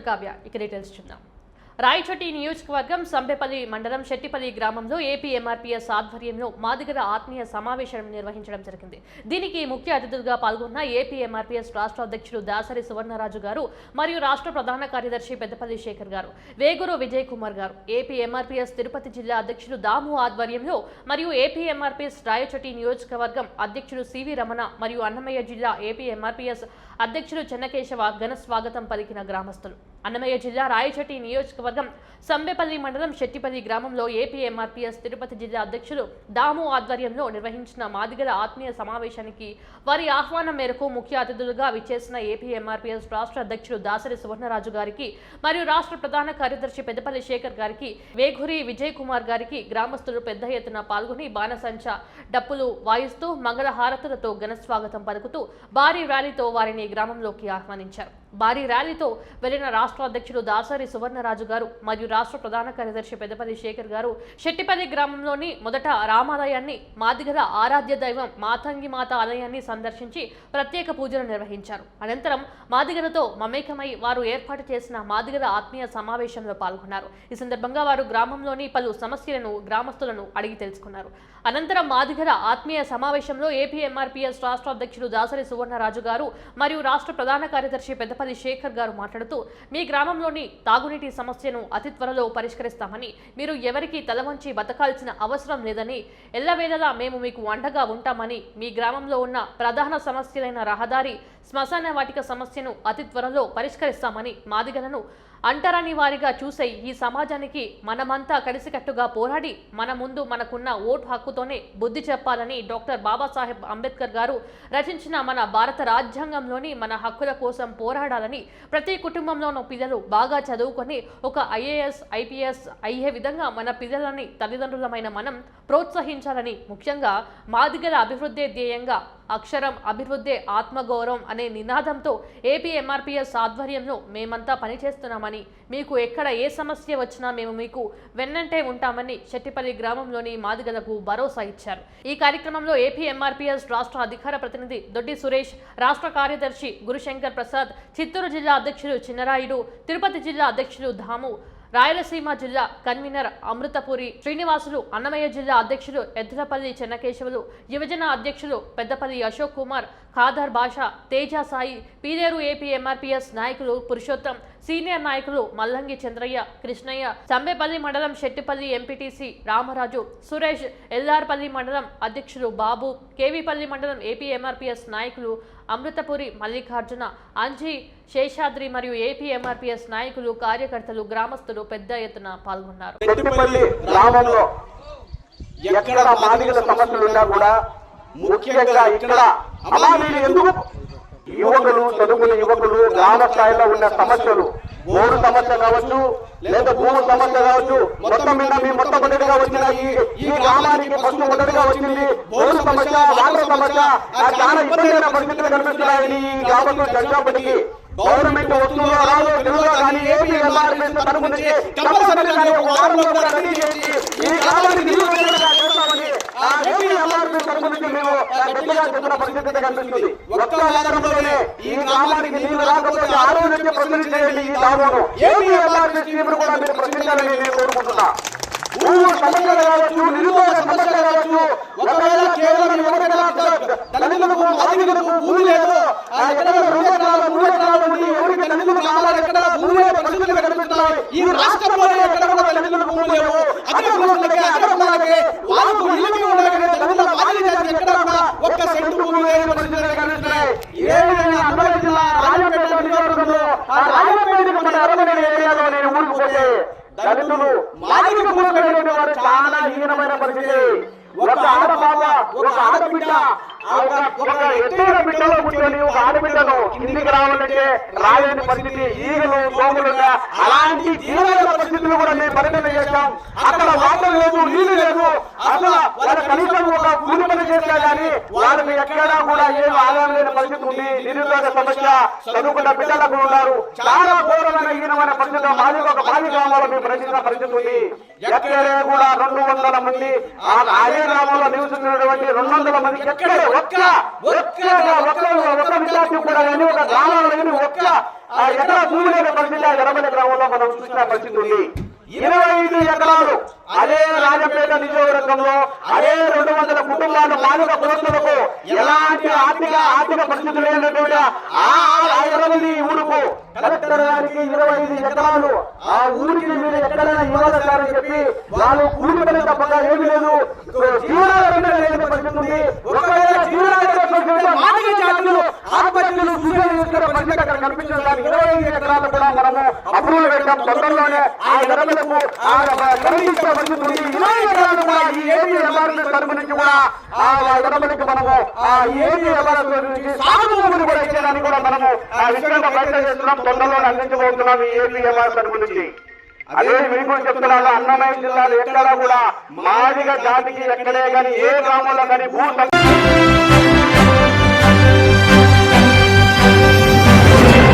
నేను కావ్య. ఇక డీటెయిల్స్ చూద్దాం. రాయచోటి నియోజకవర్గం సంబెపల్లి మండలం శెట్టిపల్లి గ్రామంలో ఏపీ ఎంఆర్పీఎస్ ఆధ్వర్యంలో మాదిగల ఆత్మీయ సమావేశం నిర్వహించడం జరిగింది. దీనికి ముఖ్య అతిథులుగా పాల్గొన్న ఏపీ ఎంఆర్పీఎస్ రాష్ట్ర అధ్యక్షుడు దాసరి సువర్ణరాజు గారు మరియు రాష్ట్ర ప్రధాన కార్యదర్శి పెద్దపల్లి శేఖర్ గారు వేగురు విజయ్ కుమార్ గారు. ఏపీ ఎంఆర్పీఎస్ తిరుపతి జిల్లా అధ్యక్షుడు దాము ఆధ్వర్యంలో మరియు ఏపీ ఎంఆర్పీఎస్ రాయచోటి నియోజకవర్గం అధ్యక్షుడు సివి రమణ మరియు అన్నమయ్య జిల్లా ఏపీ ఎంఆర్పీఎస్ అధ్యక్షుడు చెన్నకేశవ ఘన స్వాగతం పలికిన గ్రామస్తులు. అన్నమయ్య జిల్లా రాయచోటి నియోజకవర్గం సంబెపల్లి మండలం శెట్టిపల్లి గ్రామంలో ఏపీ ఎంఆర్పీఎస్ తిరుపతి జిల్లా అధ్యక్షులు దాము ఆధ్వర్యంలో నిర్వహించిన మాదిగల ఆత్మీయ సమావేశానికి వారి ఆహ్వానం మేరకు ముఖ్య అతిథులుగా విచ్చేసిన ఏపీ ఎంఆర్పీఎస్ రాష్ట్ర అధ్యక్షుడు దాసరి సువర్ణరాజు గారికి మరియు రాష్ట్ర ప్రధాన కార్యదర్శి పెద్దపల్లి శేఖర్ గారికి వేఘురి విజయ్ కుమార్ గారికి గ్రామస్తులు పెద్ద ఎత్తున పాల్గొని బాణసంచ డప్పులు వాయిస్తూ మంగళ హారతులతో ఘన స్వాగతం పలుకుతూ భారీ ర్యాలీతో వారిని గ్రామంలోకి ఆహ్వానించారు. భారీ ర్యాలీతో వెళ్ళిన రాష్ట్ర అధ్యక్షుడు దాసరి సువర్ణరాజు గారు మరియు రాష్ట్ర ప్రధాన కార్యదర్శి పెద్దపల్లి శేఖర్ గారు శెట్టిపల్లి గ్రామంలోని మొదట రామాలయాన్ని మాదిగల ఆరాధ్య దైవం మాతంగి మాత ఆలయాన్ని సందర్శించి ప్రత్యేక పూజలు నిర్వహించారు. అనంతరం మాదిగలతో మమేకమై వారు ఏర్పాటు చేసిన మాదిగల ఆత్మీయ సమావేశంలో పాల్గొన్నారు. ఈ సందర్భంగా వారు గ్రామంలోని పలు సమస్యలను గ్రామస్తులను అడిగి తెలుసుకున్నారు. అనంతరం మాదిగల ఆత్మీయ సమావేశంలో ఏపీ ఎంఆర్పీఎస్ రాష్ట్ర అధ్యక్షుడు దాసరి సువర్ణరాజు గారు మరియు రాష్ట్ర ప్రధాన కార్యదర్శి పెద్దపల్లి శేఖర్ గారు మాట్లాడుతూ మీ గ్రామంలోని తాగునీటి సమస్యను అతి త్వరలో పరిష్కరిస్తామని మీరు ఎవరికి తలవంచి బతకాల్సిన అవసరం లేదని ఎల్లవేళలా మేము మీకు అండగా ఉంటామని మీ గ్రామంలో ఉన్న ప్రధాన సమస్యలైన రహదారి శ్మశాన వాటిక సమస్యను అతి త్వరలో పరిష్కరిస్తామని మాదిగలను అంటరాని వారిగా చూసే ఈ సమాజానికి మనమంతా కలిసికట్టుగా పోరాడి మన ముందు మనకున్న ఓటు హక్కుతోనే బుద్ధి చెప్పాలని డాక్టర్ బాబాసాహెబ్ అంబేద్కర్ గారు రచించిన మన భారత రాజ్యాంగంలోని మన హక్కుల కోసం పోరాడాలని ప్రతి కుటుంబంలోనూ పిల్లలు బాగా చదువుకొని ఒక ఐఏఎస్ ఐపీఎస్ అయ్యే విధంగా మన పిల్లలని తల్లిదండ్రులమైన మనం ప్రోత్సహించాలని ముఖ్యంగా మాదిగల అభివృద్ధి ధ్యేయంగా అక్షరం అభివృద్ధే ఆత్మగౌరవం అనే నినాదంతో ఏపీ ఎంఆర్పీఎస్ ఆధ్వర్యంలో మేమంతా పనిచేస్తున్నామని మీకు ఎక్కడ ఏ సమస్య వచ్చినా మేము మీకు వెన్నంటే ఉంటామని చెట్టిపల్లి గ్రామంలోని మాదిగలకు భరోసా ఇచ్చారు. ఈ కార్యక్రమంలో ఏపీ ఎంఆర్పీఎస్ రాష్ట్ర అధికార ప్రతినిధి దొడ్డి సురేష్ రాష్ట్ర కార్యదర్శి గురుశంకర్ ప్రసాద్ చిత్తూరు జిల్లా అధ్యక్షులు చిన్నరాయుడు తిరుపతి జిల్లా అధ్యక్షులు ధాము రాయలసీమ జిల్లా కన్వీనర్ అమృతపురి శ్రీనివాసులు అన్నమయ్య జిల్లా అధ్యక్షులు ఎద్దులపల్లి చెన్నకేశవులు యువజన అధ్యక్షులు పెద్దపల్లి అశోక్ కుమార్ ఖాదర్ భాష తేజ సాయి పీలేరు ఏపీ ఎంఆర్పీఎస్ నాయకులు పురుషోత్తం సీనియర్ నాయకులు మల్లంగి చంద్రయ్య కృష్ణయ్య సంబేపల్లి మండలం శెట్టిపల్లి ఎంపీటీసీ రామరాజు సురేష్ ఎల్లార్పల్లి మండలం అధ్యక్షులు బాబు కేవీపల్లి మండలం ఏపీ ఎంఆర్పీఎస్ నాయకులు అమృతపురి మల్లికార్జున అంజీ శేషాద్రి మరియు ఏపీ ఎంఆర్పీఎస్ నాయకులు కార్యకర్తలు గ్రామస్తులు పెద్ద ఎత్తున పాల్గొన్నారు. ఎక్కడ మాదిగల సమస్యలు ఉన్నా కూడా ముఖ్యంగా ఇక్కడ అమ్మా ఎందుకు? యువకులు చదువుకునే యువకులు గ్రామ స్థాయిలో ఉన్న సమస్యలు ఓడు సమస్య కావచ్చు లేదా భూమి సమస్య కావచ్చు మొత్తం మీద మీ మొట్టమొదటిగా వచ్చిన ఈ గ్రామానికి ఫస్ట్ మొదటిగా వచ్చింది. బోరు సమస్య వాళ్ళ సమస్య చాలా ఇబ్బందికర పరిస్థితులు కనిపిస్తున్నాయని ఈ గ్రామంలో జరిగినప్పటికీ గవర్నమెంట్ వస్తుందో రాదో తెలుగులో కానీ ఏపీ ఎంఆర్ఎస్ తరపు నుంచి కంపల్సరీగా ఒక వారంలో కూడా రెడీ చేసి ఈ గ్రామానికి చేస్తామని ఆ ఏపీ ఎంఆర్ఎస్ తరపు నుంచి మేము గట్టిగా పరిస్థితి కనిపిస్తుంది. ఒక్క వారంలోనే ఈ గ్రామానికి నీళ్ళు రాకపోతే ఆ రోజు నుంచి ప్రశ్నించి చేయండి ఈ గ్రామంలో ఏపీ ఎంఆర్ఎస్ కూడా మీరు ప్రశ్నించాలని నేను కోరుకుంటున్నా. భూమి సమస్యలు కావచ్చు నిరుద్యోగ సమస్యలు కావచ్చు ఒకవేళ కేవలం ఎవరికైనా దళితులకు మాదిగలకు భూమి లేదు ఆ ఎక్కడ రెండు ఎకరాలు మూడు ఎకరాలు ఉండి ఎవరికి దళితులు కావాలి ఎక్కడ భూమి లేని పరిస్థితులు కనిపిస్తున్నాయి ఈ రాష్ట్రంలోనే ఎక్కడ కూడా దళితులకు భూమి లేవు అగ్రకులకి అగ్రకులకి వాళ్ళకు ఇళ్ళకి ఉండగానే దళితుల మాదిరి జాతి ఎక్కడ కూడా ఒక్క సెంటు భూమి లేని పరిస్థితులు కనిపిస్తున్నాయి ఇదే విధంగా అన్నమయ్య జిల్లా రాజపేట నియోజకవర్గంలో ఆ రాజపేటకు మన అరవై ఏరియాలో నేను ఊరికి పోతే దళితులు మాదిరి చాలా హీనమైన పరిస్థితి. ఒక ఆడపాప ఒక ఆడబిడ్డ ఎత్తైన బిడ్డలో కూర్చొని ఒక ఆడబిడ్డను ఇంటికి రావాలంటే రాలేని పరిస్థితి ఈగలు దోమలు అలాంటి తీవ్రమైన పరిస్థితులు కూడా మేము పరిగణన చేశాం. అక్కడ వాటర్ లేదు నీళ్ళు లేదు. అసలు వాళ్ళ కనీసం ఒక కూలి పని చేసినా కానీ వాళ్ళకి ఎక్కడా కూడా ఏం ఆదాయం లేని పరిస్థితి ఉంది. నిరుద్యోగ సమస్య చదువుకున్న బిడ్డలకు ఉన్నారు. చాలా ఘోరమైన హీనమైన పరిస్థితి మాది ఒక మాది గ్రామంలో మేము ప్రశ్నించిన పరిస్థితి ఉంది. ఎక్కడే కూడా రెండు వందల మంది ఆ అదే గ్రామంలో నివసిస్తున్నటువంటి రెండు వందల మంది ఎక్కడే ఒక్క ఒక్క ఒక గ్రామంలో కానీ ఒక్క ఆ ఎకరా భూమి లేని పరిస్థితి ఎర్రమల్లి గ్రామంలో మనం చూసిన పరిస్థితి ఉంది. ఇరవై ఐదు ఎకరాలు అదే రాజపేట నియోజకవర్గంలో అదే రెండు వందల కుటుంబాలు మానవ కులస్తులకు ఎలాంటి ఆర్థిక ఆర్థిక పరిస్థితులు లేనటువంటి ఆ ఊరుకు కలెక్టర్ గారికి ఇరవై ఐదు ఎకరాలు ఆ ఊరికి మీరు ఎక్కడైనా ఇవ్వాలని చెప్పి వాళ్ళు కూలిపని తప్పగా ఏమీ లేదు. జీవనాధారం ఒకవేళ జీవనాధారం ఆత్మహత్యలు సూచనలు చేసుకునే కనిపించడం దానికి ఇరవై ఐదు ఎకరాలు కూడా మనము అప్రూవల్ పెట్టాం ఆ ఎడమలకు ఆ ఈ ఏపీ ఎంఆర్ఎస్ తరపు నుంచి కూడా ఆ ఎడమలకు మనము ఆ ఏపీ ఎంఆర్ఎస్ నుంచి సాగు కూడా ఇచ్చేదానికి కూడా మనము ఆ విషయంగా ప్రయత్నం చేస్తున్నాం తొందరలోనే అందించబోతున్నాం ఈ ఏపీ తరపు నుంచి. అదే మీకు చెప్తున్నాను అన్నమయ్య జిల్లాలో ఎక్కడ కూడా మాదిగ జాతికి ఎక్కడే కానీ ఏ గ్రామంలో కానీ భూ